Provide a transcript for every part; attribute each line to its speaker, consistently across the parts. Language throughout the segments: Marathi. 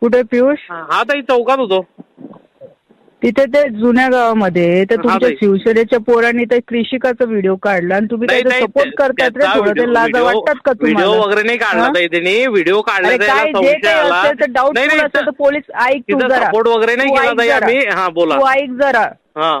Speaker 1: कुठे पियुष?
Speaker 2: हा ताई चौकात होतो.
Speaker 1: तिथे ते जुन्या गावामध्ये तर तुमच्या
Speaker 2: ताई.
Speaker 1: शिवसेनेच्या पोरांनी ते कृषिकाचा व्हिडिओ काढला आणि तुम्ही
Speaker 2: नाही
Speaker 1: त्याचा
Speaker 2: नाही
Speaker 1: सपोर्ट
Speaker 2: त्या-
Speaker 1: करतात रे
Speaker 2: त्याचा
Speaker 1: थोडं. ते लाज वाटतात का
Speaker 2: व्हिडिओ
Speaker 1: तुम्हाला
Speaker 2: वगैरे नाही काढला
Speaker 1: हा?
Speaker 2: ताई त्यांनी. व्हिडिओ काढला
Speaker 1: अरे
Speaker 2: त्याला
Speaker 1: काय जे
Speaker 2: संशय
Speaker 1: काही
Speaker 2: आला.
Speaker 1: असेल तर डाऊटफुल
Speaker 2: नाही नाही
Speaker 1: असेल तर पोलीस ऐक तू
Speaker 2: तिथं
Speaker 1: जरा.
Speaker 2: सपोर्ट वगैरे नाही
Speaker 1: तू
Speaker 2: केला
Speaker 1: ऐक
Speaker 2: ताई
Speaker 1: जरा.
Speaker 2: आम्ही. हा बोला.
Speaker 1: तू ऐक जरा.
Speaker 2: हा.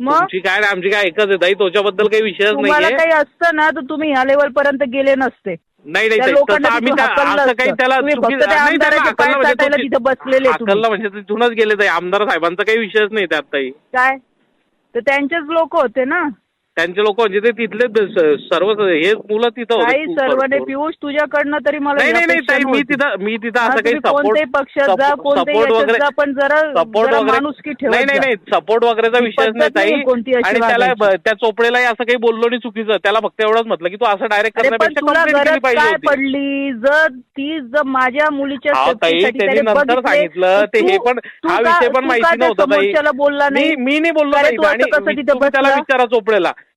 Speaker 1: मग?
Speaker 2: तुमची काय आणि आमची काय एकच आहे? ताई त्याच्याबद्दल काही विषयच
Speaker 1: तुम्हाला
Speaker 2: नाहीये.
Speaker 1: काही असतं ना तर तुम्ही ह्या लेवल पर्यंत गेले नसते.
Speaker 2: नाही नाही
Speaker 1: त्या
Speaker 2: ताई,
Speaker 1: लोकांना
Speaker 2: तसं आम्ही
Speaker 1: तिथून
Speaker 2: त्या-
Speaker 1: हाकललं
Speaker 2: असं काही
Speaker 1: असतं.
Speaker 2: त्याला
Speaker 1: तुम्ही
Speaker 2: चुकी-
Speaker 1: फक्त त्या
Speaker 2: नाही, त्याला
Speaker 1: आमदाराचे पाय
Speaker 2: हाकललं म्हणजे
Speaker 1: चाटायला
Speaker 2: तो-
Speaker 1: तिथं बसलेले तुम्ही.
Speaker 2: हाकललं म्हणजे तिथूनच गेले ताई. आमदार साहेबांचा काही विषयच नाही त्यात ताई.
Speaker 1: काय? तर त्यांचेच लोक होते ना.
Speaker 2: त्यांचे लोक म्हणजे ते तिथले सर्व हे मुलं तिथं
Speaker 1: सर्वने. पियुष तुझ्याकडनं तरी मला
Speaker 2: नाही नाही ताई मी. तिथं मी तिथं असं काही सपोर्ट
Speaker 1: पक्षात
Speaker 2: सपोर्ट वगैरे
Speaker 1: पण जरा
Speaker 2: सपोर्ट वगैरे नाही नाही. नाही सपोर्ट वगैरेचा विषयच
Speaker 1: पद्धत
Speaker 2: नाही ताई. आणि त्याला त्या चोपडेलाही असं काही बोललो नाही चुकीचं. त्याला फक्त एवढंच म्हटलं की तू असं डायरेक्ट करण्यापेक्षा
Speaker 1: पडली? जर ती जर माझ्या मुलीच्या
Speaker 2: त्यांनी नंतर सांगितलं, ते हे पण- हा विषय पण माहिती नव्हता,
Speaker 1: बोलला
Speaker 2: मी
Speaker 1: नाही?
Speaker 2: मी नाही बोललो त्याला? विचारा चोपडेला.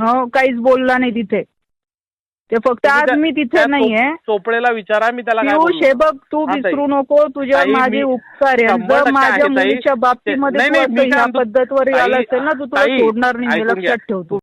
Speaker 1: हो काहीच बोलला नाही तिथे ते फक्त आज मी तिथे नाहीये
Speaker 2: चोपडेला विचारा मी त्याला
Speaker 1: तू
Speaker 2: हा, ताई.
Speaker 1: विसरू नको तुझ्या माझे उपकार जर माझ्या. मुलीच्या बाबतीमध्ये तू पद्धतवर आला असेल ना तू तुला सोडणार नाही. लक्षात ठेव तू